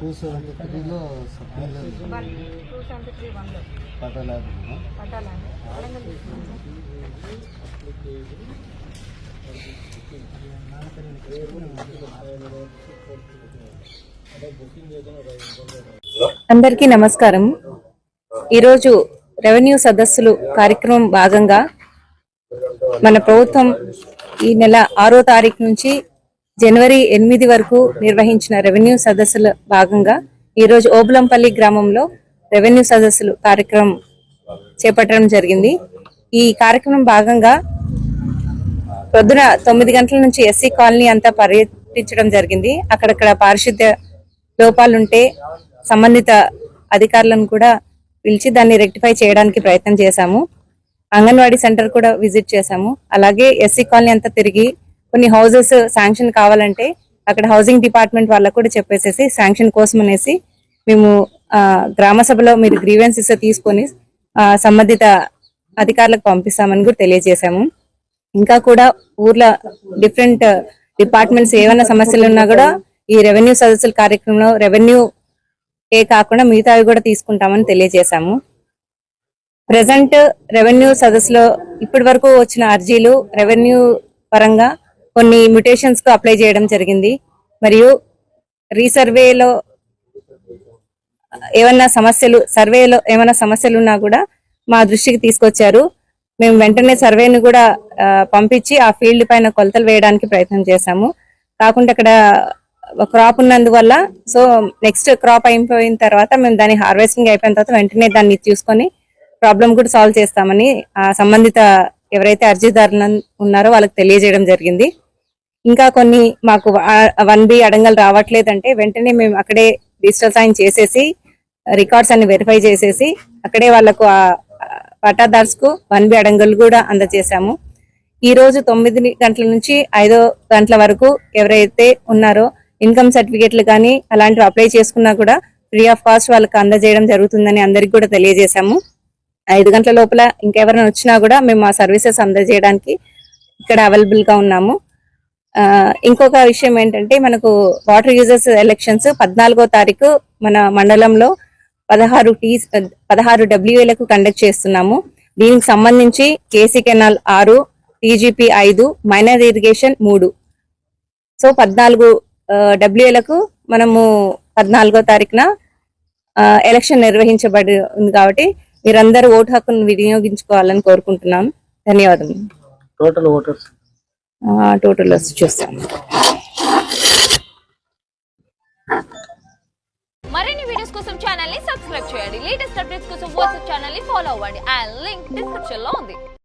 Two seventy అందరికీ నమస్కారం. ఈరోజు రెవెన్యూ సదస్సులు కార్యక్రమం భాగంగా మన ప్రభుత్వం ఈ నెల ఆరో తారీఖు నుంచి జనవరి ఎనిమిది వరకు నిర్వహించిన రెవెన్యూ సదస్సుల భాగంగా ఈరోజు ఓబులంపల్లి గ్రామంలో రెవెన్యూ సదస్సులు కార్యక్రమం చేపట్టడం జరిగింది. ఈ కార్యక్రమం భాగంగా పొద్దున తొమ్మిది గంటల నుంచి ఎస్సీ కాలనీ అంతా పర్యటించడం జరిగింది. అక్కడక్కడ పారిశుద్ధ్య లోపాలుంటే సంబంధిత అధికారులను కూడా పిలిచి దాన్ని రెక్టిఫై చేయడానికి ప్రయత్నం చేశాము. అంగన్వాడీ సెంటర్ కూడా విజిట్ చేశాము. అలాగే ఎస్సీ కాలనీ అంతా తిరిగి కొన్ని హౌసెస్ శాంక్షన్ కావాలంటే అక్కడ హౌసింగ్ డిపార్ట్మెంట్ వాళ్ళకు కూడా చెప్పేసేసి శాంక్షన్ కోసం అనేసి మేము గ్రామ సభలో మీరు గ్రీవెన్సెస్ తీసుకొని సంబంధిత అధికారులకు పంపిస్తామని కూడా తెలియజేశాము. ఇంకా కూడా ఊర్లో డిఫరెంట్ డిపార్ట్మెంట్స్ ఏమైనా సమస్యలు ఉన్నా కూడా ఈ రెవెన్యూ సదస్సుల కార్యక్రమంలో రెవెన్యూ ఏ కాకుండా మిగతావి కూడా తీసుకుంటామని తెలియజేశాము. ప్రజెంట్ రెవెన్యూ సదస్సులో ఇప్పటి వరకు వచ్చిన అర్జీలు రెవెన్యూ పరంగా కొన్ని మ్యుటేషన్స్కు అప్లై చేయడం జరిగింది. మరియు రీసర్వేలో ఏమన్నా సమస్యలు సర్వేలో ఏమైనా సమస్యలు ఉన్నా కూడా మా దృష్టికి తీసుకొచ్చారు. మేము వెంటనే సర్వేను కూడా పంపించి ఆ ఫీల్డ్ పైన కొలతలు వేయడానికి ప్రయత్నం చేశాము. కాకుండా అక్కడ క్రాప్ ఉన్నందువల్ల సో నెక్స్ట్ క్రాప్ అయిపోయిన తర్వాత మేము దాన్ని హార్వెస్టింగ్ అయిపోయిన తర్వాత వెంటనే దాన్ని చూసుకొని ప్రాబ్లం కూడా సాల్వ్ చేస్తామని ఆ సంబంధిత ఎవరైతే అర్జీదారులు ఉన్నారో వాళ్ళకి తెలియజేయడం జరిగింది. ఇంకా కొన్ని మాకు వన్ బి అడంగల్ రావట్లేదంటే వెంటనే మేము అక్కడే డిజిటల్ సైన్ చేసేసి రికార్డ్స్ అన్ని వెరిఫై చేసేసి అక్కడే వాళ్ళకు ఆ పట్టాదార్స్కు వన్ బి అడంగల్ కూడా అందజేశాము. ఈ రోజు తొమ్మిది గంటల నుంచి ఐదో గంటల వరకు ఎవరైతే ఉన్నారో ఇన్కమ్ సర్టిఫికేట్లు కానీ అలాంటివి అప్లై చేసుకున్నా కూడా ఫ్రీ ఆఫ్ కాస్ట్ వాళ్ళకి అందజేయడం జరుగుతుందని అందరికి కూడా తెలియజేశాము. ఐదు గంటల లోపల ఇంకెవరైనా వచ్చినా కూడా మేము ఆ సర్వీసెస్ అందజేయడానికి ఇక్కడ అవైలబుల్గా ఉన్నాము. ఇంకొక విషయం ఏంటంటే మనకు వాటర్ యూజర్స్ ఎలక్షన్స్ పద్నాలుగో తారీఖు మన మండలంలో పదహారు టీ పదహారు డబ్ల్యూఏలకు కండక్ట్ చేస్తున్నాము. దీనికి సంబంధించి కేసీ కెనాల్ ఆరు టీజీపీ ఐదు మైనర్ ఇరిగేషన్ మూడు. సో పద్నాలుగు డబ్ల్యూఏలకు మనము పద్నాలుగో తారీఖున ఎలక్షన్ నిర్వహించబడి ఉంది కాబట్టి మీరందరూ ఓటు హక్కును వినియోగించుకోవాలని కోరుకుంటున్నాం. ధన్యవాదములు. టోటల్ ఓటర్స్ టోటల్ వచ్చి చూస్తాం. మరిన్ని వీడియోస్ కోసం ఛానల్ని సబ్స్క్రైబ్ చేయండి. లేటెస్ట్ అప్డేట్స్ కోసం వాట్సాప్ ఛానల్ని ఫాలో అవ్వండి. అండ్ లింక్ డిస్క్రిప్షన్లో ఉంది.